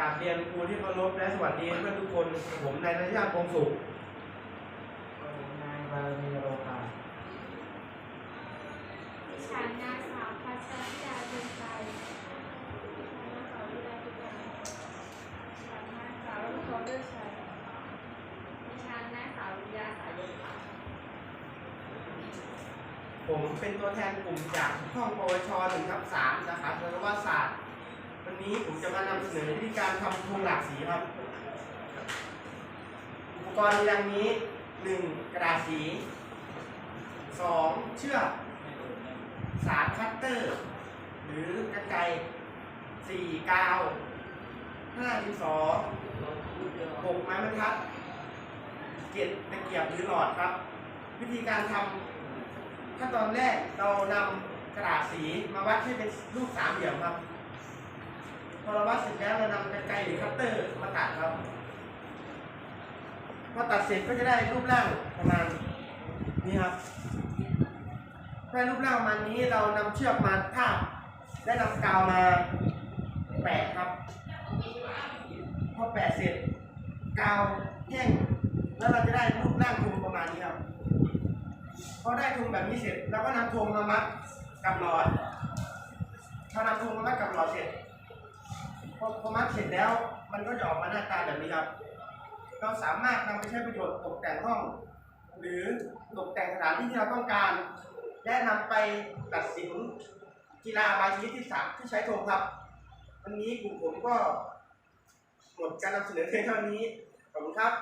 ราบเรียนครูที่เคารพและสวัสดีเพื่อนทุกคน ผมนายนัทยาพงศ์สุขนายบารมีโรคาดิฉันนางสาวพัชรธิดาเดินใจดิฉันนางสาววิไลพิการดิฉันนางสาวรุ่งโรจน์เลือดชัยดิฉันนางสาววิยาสายเย็นค่ะผมเป็นตัวแทนกลุ่มจากห้องปวชหนึ่งทับสามสาขาสัตวศาสตร์วั นี้ผมจะมานำเสนอวิธีการทำธงหลากสีครับ อุปกรณ์มีดังนี้หนึ่งกระดาษสีสองเชือกสามคัตเตอร์ หรือกระไกรสี่กาวห้าดินสอหกไม้บรรทัดเจ็ดตะเกียบหรือหลอดครับ วิธีการทำขั้นตอนแรกเรานำกระดาษสีมาวัดให้เป็นรูปสามเหลี่ยมครับ พอเราวัดเสร็จแล้วเรานำกรรไกหรือคัตเตอร์มาตัดครับพอตัดเสร็จก็จะได้รูปร่างประมาณนี้ครับได้รูปร่างประมาณนี้เรานำเชือกมาทาบได้นำกาวมาแปะครับ พอแปะเสร็จกาวแห้งแล้วเราจะได้รูปร่างธงประมาณนี้ครับพอได้ธงแบบนี้เสร็จเราก็นำธงมามัดกับหลอดพอนำธงมามัดกับหลอดเสร็จ พอพอมัดเสร็จแล้ว มันก็จะออกมาหน้าตาแบบนี้ครับ เราสามารถนำไปใช้ประโยชน์ตกแต่งห้อง หรือตกแต่งสถานที่ที่เราต้องการ และนำไปตัดสินกีฬาบางชนิดที่สามที่ใช้ธงครับวันนี้กลุ่มผมก็หมดการนำเสนอเพียงเท่านี้ขอบคุณครับ